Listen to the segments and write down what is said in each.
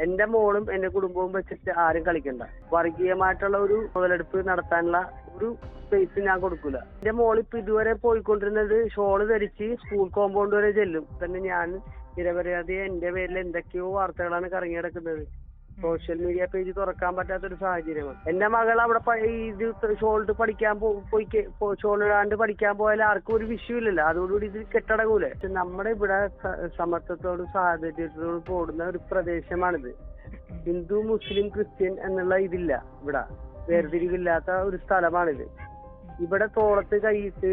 എന്റെ മോളും എന്റെ കുടുംബവും വെച്ചിട്ട് ആരും കളിക്കണ്ട. വർഗീയമായിട്ടുള്ള ഒരു മുതലെടുപ്പ് നടത്താനുള്ള ഒരു സ്പേസ് ഞാൻ കൊടുക്കൂല. എന്റെ മോൾ ഇപ്പൊ ഇതുവരെ പോയിക്കൊണ്ടിരുന്നത് ഷോൾ ധരിച്ച് സ്കൂൾ കോമ്പൗണ്ട് വരെ ചെല്ലും. തന്നെ ഞാൻ നിരപരാധി എന്റെ പേരിൽ എന്തൊക്കെയോ വാർത്തകളാണ് കറങ്ങി കിടക്കുന്നത് സോഷ്യൽ മീഡിയ പേജ് തുറക്കാൻ പറ്റാത്ത ഒരു സാഹചര്യമാണ് എന്റെ മകൾ അവിടെ ഇത് ഷോൾഡ് പഠിക്കാൻ പോയി ഷോളിടാണ്ട് പഠിക്കാൻ പോയാൽ ആർക്കും ഒരു വിഷയമില്ലല്ലോ അതോടുകൂടി ഇത് കെട്ടടകൂലെ പക്ഷെ നമ്മുടെ ഇവിടെ സമത്വത്തോടും സാഹചര്യത്തോടും കൂടുന്ന ഒരു പ്രദേശമാണിത്. ഹിന്ദു മുസ്ലിം ക്രിസ്ത്യൻ എന്നുള്ള ഇതില്ല ഇവിടെ. വേർതിരിവില്ലാത്ത ഒരു സ്ഥലമാണിത്. ഇവിടെ തോളത്ത് കൈയിട്ട്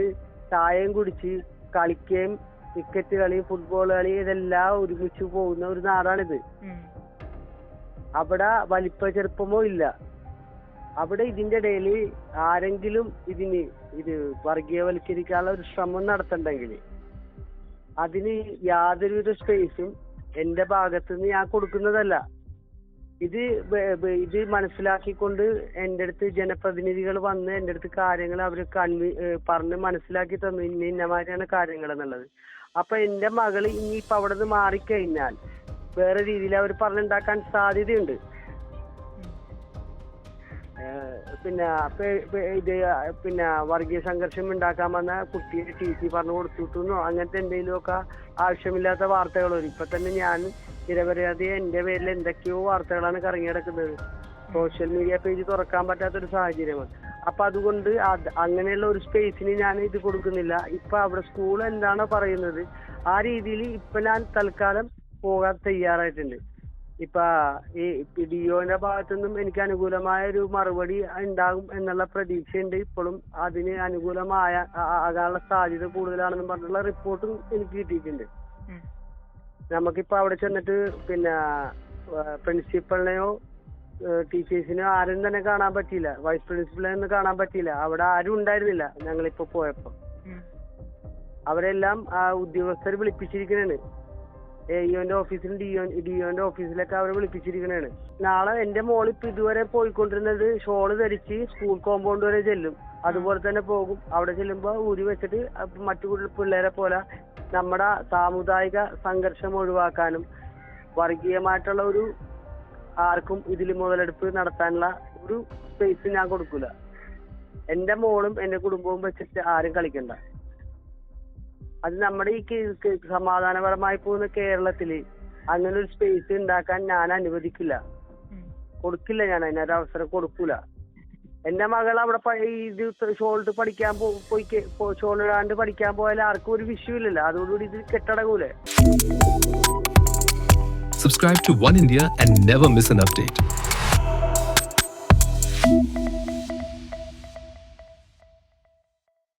ചായയും കുടിച്ച് കളിക്കുകയും ക്രിക്കറ്റ് കളി ഫുട്ബോൾ കളി ഇതെല്ലാം ഒരുമിച്ച് പോകുന്ന ഒരു നാടാണിത്. അവിടെ വലിപ്പ ചെറുപ്പമോ ഇല്ല. അവിടെ ഇതിന്റെ ഇടയിൽ ആരെങ്കിലും ഇതിന് ഇത് വർഗീയവൽക്കരിക്കാനുള്ള ഒരു ശ്രമം നടത്തണ്ടെങ്കിൽ അതിന് യാതൊരുവിധ സ്പേസും എന്റെ ഭാഗത്ത് നിന്ന് ഞാൻ കൊടുക്കുന്നതല്ല. ഇത് ഇത് മനസ്സിലാക്കിക്കൊണ്ട് എന്റെ അടുത്ത് ജനപ്രതിനിധികൾ വന്ന് എന്റെ അടുത്ത് കാര്യങ്ങൾ അവർ കൺവി പറഞ്ഞ് മനസ്സിലാക്കി തന്നു. ഇന്ന ഇന്നമാതിരിയാണ് കാര്യങ്ങൾ എന്നുള്ളത്. അപ്പൊ എന്റെ മകൾ ഇനിയിപ്പൊ അവിടെ നിന്ന് മാറിക്കഴിഞ്ഞാൽ വേറെ രീതിയിൽ അവർ പറഞ്ഞുണ്ടാക്കാൻ സാധ്യതയുണ്ട്. പിന്നെ ഇത് പിന്നെ വർഗീയ സംഘർഷം ഉണ്ടാക്കാൻ വന്ന കുട്ടിയെ ടി സി പറഞ്ഞു കൊടുത്തിട്ടുന്നോ അങ്ങനത്തെ എന്തെങ്കിലുമൊക്കെ ആവശ്യമില്ലാത്ത വാർത്തകൾ വരും ഇപ്പൊ തന്നെ ഞാൻ നിരപരാധി എന്റെ പേരിൽ എന്തൊക്കെയോ വാർത്തകളാണ് കറങ്ങി കിടക്കുന്നത് സോഷ്യൽ മീഡിയ പേജ് തുറക്കാൻ പറ്റാത്ത ഒരു സാഹചര്യമാണ്. അപ്പൊ അതുകൊണ്ട് അത് അങ്ങനെയുള്ള ഒരു സ്പേസിന് ഞാൻ ഇത് കൊടുക്കുന്നില്ല. ഇപ്പൊ അവിടെ സ്കൂൾ എന്താണോ പറയുന്നത് ആ രീതിയിൽ ഇപ്പൊ ഞാൻ തൽക്കാലം പോകാൻ തയ്യാറായിട്ടുണ്ട്. ഇപ്പൊ ഈ ഡിഒന്റെ ഭാഗത്തു നിന്നും എനിക്ക് അനുകൂലമായ ഒരു മറുപടി ഉണ്ടാകും എന്നുള്ള പ്രതീക്ഷയുണ്ട്. ഇപ്പോഴും അതിന് അനുകൂലമായ ആകാനുള്ള സാധ്യത കൂടുതലാണെന്ന് പറഞ്ഞുള്ള റിപ്പോർട്ടും എനിക്ക് കിട്ടിയിട്ടുണ്ട്. നമുക്കിപ്പോ അവിടെ ചെന്നിട്ട് പിന്നെ പ്രിൻസിപ്പളിനെയോ ടീച്ചേഴ്സിനെയോ ആരും തന്നെ കാണാൻ പറ്റിയില്ല. വൈസ് പ്രിൻസിപ്പളിനെ ഒന്നും കാണാൻ പറ്റിയില്ല. അവിടെ ആരും ഉണ്ടായിരുന്നില്ല ഞങ്ങളിപ്പോ പോയപ്പോ. അവരെല്ലാം ആ ഉദ്യോഗസ്ഥർ വിളിപ്പിച്ചിരിക്കണേണ് എഇഒന്റെ ഓഫീസിലും ഡിഒ ഡിഒന്റെ ഓഫീസിലൊക്കെ അവരെ വിളിപ്പിച്ചിരിക്കണാണ്. നാളെ എന്റെ മോൾ ഇപ്പൊ ഇതുവരെ പോയിക്കൊണ്ടിരുന്നത് ഷോൾ ധരിച്ച് സ്കൂൾ കോമ്പൗണ്ട് വരെ ചെല്ലും. അതുപോലെ തന്നെ പോകും. അവിടെ ചെല്ലുമ്പോ ഊരി വെച്ചിട്ട് മറ്റു പിള്ളേരെ പോലെ നമ്മുടെ സാമുദായിക സംഘർഷം ഒഴിവാക്കാനും വർഗീയമായിട്ടുള്ള ഒരു ആർക്കും ഇതിൽ മുതലെടുപ്പ് നടത്താനുള്ള ഒരു സ്പേസ് ഞാൻ കൊടുക്കൂല. എന്റെ മോളും എന്റെ കുടുംബവും വെച്ചിട്ട് ആരും കളിക്കണ്ട. അത് നമ്മുടെ ഈ സമാധാനപരമായി പോകുന്ന കേരളത്തിൽ അങ്ങനെ ഒരു സ്പേസ് ഉണ്ടാക്കാൻ ഞാൻ അനുവദിക്കില്ല. കൊടുക്കില്ല ഞാൻ അതിനൊരു അവസരം കൊടുക്കൂല. എന്റെ മകൾ അവിടെ ഇത് ഷോൾട്ട് പഠിക്കാൻ പോയി ഷോൾ ഇടാണ്ട് പഠിക്കാൻ പോയാൽ ആർക്കും ഒരു വിഷയമില്ലല്ലോ അതോടുകൂടി ഇത് കെട്ടടങ്ങൂലേ Subscribe to One India and never miss an update.